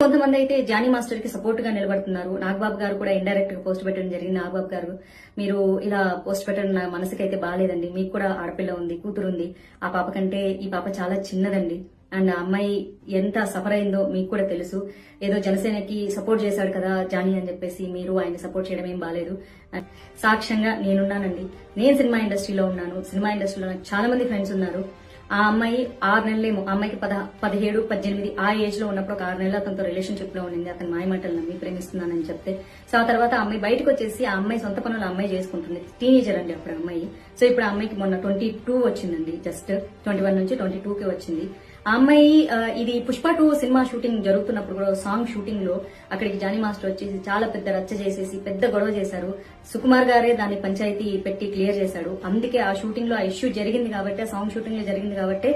కొంతమంది అయితే జానీ మాస్టర్కి సపోర్ట్గా నిలబడుతున్నారు. నాగబాబు గారు కూడా ఇండైరెక్ట్గా పోస్ట్ పెట్టడం జరిగింది. నాగబాబు గారు మీరు ఇలా పోస్ట్ పెట్టడం నా మనసుకి అయితే బాగాలేదండి మీకు కూడా ఆడపిల్ల ఉంది కూతురు ఉంది. ఆ పాప కంటే ఈ పాప చాలా చిన్నదండి. అండ్ ఆ అమ్మాయి ఎంత సఫర్ అయిందో మీకు కూడా తెలుసు. ఏదో జనసేనకి సపోర్ట్ చేశాడు కదా జానీ అని చెప్పేసి మీరు ఆయన సపోర్ట్ చేయడం ఏం బాగాలేదు సాక్ష్యంగా నేనున్నానండి. నేను సినిమా ఇండస్ట్రీలో ఉన్నాను. సినిమా ఇండస్ట్రీలో నాకు చాలా మంది ఫ్రెండ్స్ ఉన్నారు. ఆ అమ్మాయి ఆరు నెలలేమో ఆ అమ్మాయికి పద పదిహేడు పద్దెనిమిది ఆ ఏజ్లో ఉన్నప్పుడు ఒక ఆరు నెలలు అతనితో రిలేషన్షిప్లో ఉండింది. అతని మాయమాటలు నమ్మి ప్రేమిస్తున్నానని చెప్తే సో ఆ తర్వాత అమ్మాయి బయటకు వచ్చేసి ఆ అమ్మాయి సొంత పనులు అమ్మాయి చేసుకుంటుంది. టీనేజర్ అండి అప్పుడు అమ్మాయి. సో ఇప్పుడు ఆ అమ్మాయికి మొన్న ట్వంటీ టూ వచ్చిందండి. జస్ట్ ట్వంటీ వన్ నుంచి ట్వంటీ టూ కి వచ్చింది. ఆ అమ్మాయి ఇది పుష్ప టూ సినిమా షూటింగ్ జరుగుతున్నప్పుడు కూడా సాంగ్ షూటింగ్లో అక్కడికి జానీ మాస్టర్ వచ్చేసి చాలా పెద్ద రచ్చ చేసేసి పెద్ద గొడవ చేశారు. సుకుమార్ గారే దాన్ని పంచాయతీ పెట్టి క్లియర్ చేశాడు. అందుకే ఆ షూటింగ్లో ఆ ఇష్యూ జరిగింది కాబట్టి ఆ సాంగ్ షూటింగ్లో జరిగింది కాబట్టి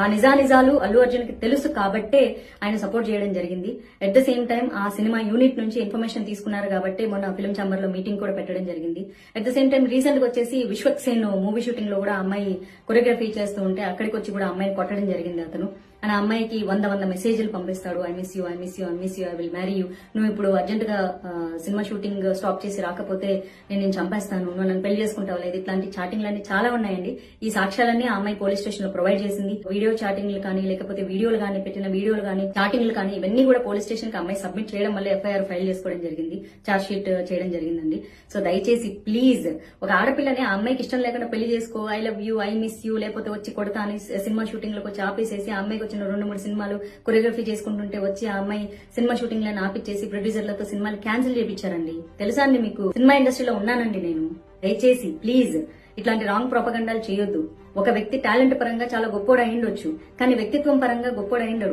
ఆ నిజానిజాలు అల్లు అర్జున్కి తెలుసు కాబట్టే ఆయన సపోర్ట్ చేయడం జరిగింది. అట్ ద సేమ్ టైం ఆ సినిమా యూనిట్ నుంచి ఇన్ఫర్మేషన్ తీసుకున్నారు కాబట్టి మొన్న ఫిల్మ్ ఛాంబర్లో మీటింగ్ కూడా పెట్టడం జరిగింది. అట్ ద సేమ్ టైం రీసెంట్గా వచ్చేసి విశ్వక్ సేన్ మూవీ షూటింగ్లో కూడా అమ్మాయి కొరియోగ్రఫీ చేస్తూ ఉంటే అక్కడికి వచ్చి కూడా అమ్మాయిని కొట్టడం జరిగింది అతను. అండ్ ఆ అమ్మాయికి వంద వంద మెసేజ్లు పంపిస్తాడు I miss you I miss you I miss you I will marry you నువ్వు ఇప్పుడు అర్జెంట్గా సినిమా షూటింగ్ స్టాప్ చేసి రాకపోతే నేను నేను చంపేస్తాను నువ్వు నన్ను పెళ్ళి చేసుకుంటావు లేదు ఇట్లాంటి చాటింగ్లన్నీ చాలా ఉన్నాయండి. ఈ సాక్ష్యాలన్నీ ఆ అమ్మాయి పోలీస్ స్టేషన్లో ప్రొవైడ్ చేసింది. వీడియో చాటింగ్లు కానీ లేకపోతే వీడియోలు కానీ పెట్టిన వీడియోలు కానీ చాటింగ్లు కానీ ఇవన్నీ కూడా పోలీస్ స్టేషన్కి అమ్మాయి సబ్మిట్ చేయడం వల్ల ఎఫ్ఐఆర్ ఫైల్ చేసుకోవడం జరిగింది చార్జ్ షీట్ చేయడం జరిగిందండి. సో దయచేసి ప్లీజ్ ఒక ఆడపిల్లని ఆ అమ్మాయికి ఇష్టం లేకుండా పెళ్ళి చేసుకో I love you I miss you లేకపోతే వచ్చి కొడతా అని సినిమా షూటింగ్లోకి వచ్చి ఆపేసేసి ఆ అమ్మాయికి వచ్చిన రెండు మూడు సినిమాలు కొరియోగ్రఫీ చేసుకుంటుంటే వచ్చి ఆ అమ్మాయి సినిమా షూటింగ్లను ఆపిచ్చేసి ప్రొడ్యూసర్లతో సినిమాలు క్యాన్సిల్ చేయించారండి తెలుసా అండి మీకు? సినిమా ఇండస్ట్రీలో ఉన్నానండి నేను. దయచేసి ప్లీజ్ ఇట్లాంటి రాంగ్ ప్రొపగండాలు చేయొద్దు. ఒక వ్యక్తి టాలెంట్ పరంగా చాలా గొప్పోడు అయిండొచ్చు కానీ వ్యక్తిత్వం పరంగా గొప్పోడు అయిండడు